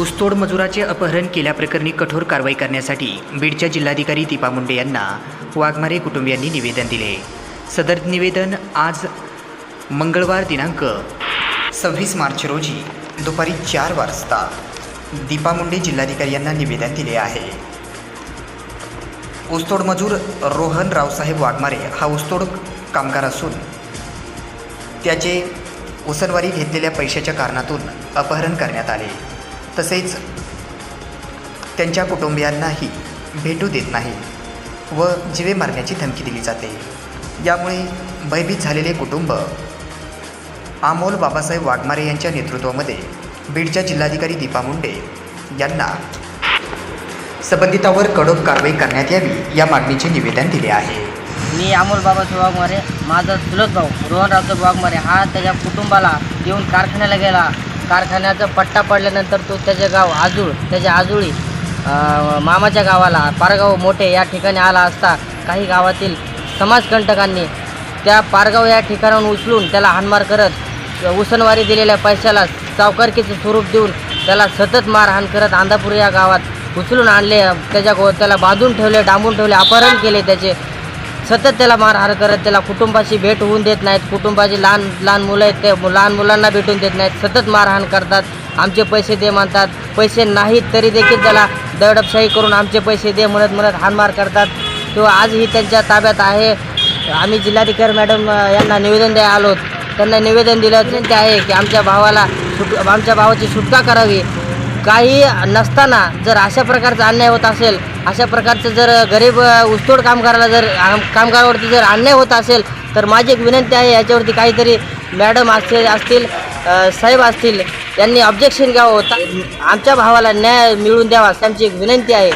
ऊसतोड मजुराचे अपहरण केल्याप्रकरणी कठोर कारवाई करण्यासाठी बीडच्या जिल्हाधिकारी दीपा मुंडे यांना वाघमारे कुटुंबियांनी निवेदन दिले. सदर निवेदन आज मंगळवार दिनांक सव्वीस मार्च रोजी दुपारी चार वाजता दीपा मुंडे जिल्हाधिकारी यांना निवेदन दिले आहे. ऊसतोड मजूर रोहन रावसाहेब वाघमारे हा ऊसतोड कामगार असून त्याचे उसनवारी घेतलेल्या पैशाच्या कारणातून अपहरण करण्यात आले. तसेच त्यांच्या कुटुंबियांनाही भेटू देत नाही व जिवे मारण्याची धमकी दिली जाते. यामुळे भयभीत झालेले कुटुंब अमोल बाबासाहेब वाघमारे यांच्या नेतृत्वामध्ये बीडच्या जिल्हाधिकारी दीपा मुंडे यांना संबंधितावर कडक कारवाई करण्यात यावी या मागणीचे निवेदन दिले आहे. मी अमोल बाबासाहेब वाघमारे माझा चुलत भाऊ रोहनरावसाहेब वाघमारे हा त्याच्या कुटुंबाला घेऊन कारखान्याला गेला. कारखान्याचा पट्टा पडल्यानंतर तो त्याचे गाव आजूळ त्याच्या आजुळी मामाच्या गावाला पारगाव मोठे या ठिकाणी आला असता काही गावातील समाजकंटकांनी त्या पारगाव या ठिकाणाहून उचलून त्याला हाणमार करत उसनवारी दिलेल्या पैशाला सावकारकीचं स्वरूप देऊन त्याला सतत मारहाण करत आंधापूर या गावात उचलून आणले त्याच्या गो त्याला बांधून ठेवले डांबून ठेवले अपहरण केले त्याचे. सतत त्याला मारहाण करत त्याला कुटुंबाशी भेट होऊन देत नाहीत कुटुंबाची लहान लहान मुलं आहेत ते लहान मुलांना भेटून देत नाहीत सतत मारहाण करतात आमचे पैसे दे म्हणतात पैसे नाहीत तरी देखील त्याला दडपशाही करून आमचे पैसे दे म्हणत म्हणत हाणमार करतात. तो आजही त्यांच्या ताब्यात आहे. आम्ही जिल्हाधिकारी मॅडम यांना निवेदन द्यायला आलो त्यांना निवेदन दिलं ते आहे की आमच्या भावाला सुट आमच्या भावाची सुटका करावी. काही नसताना जर अशा प्रकारचा अन्याय होत असेल अशा प्रकारचं जर गरीब उसतोड ऊसतोड कामगाराला जर आम- कामगारावरती जर अन्याय होत असेल तर माझी एक विनंती आहे याच्यावरती काहीतरी मॅडम असतील असतील साहेब असतील यांनी ऑब्जेक्शन घ्यावं. होता आमच्या भावाला न्याय मिळवून द्यावा त्यांची एक विनंती आहे.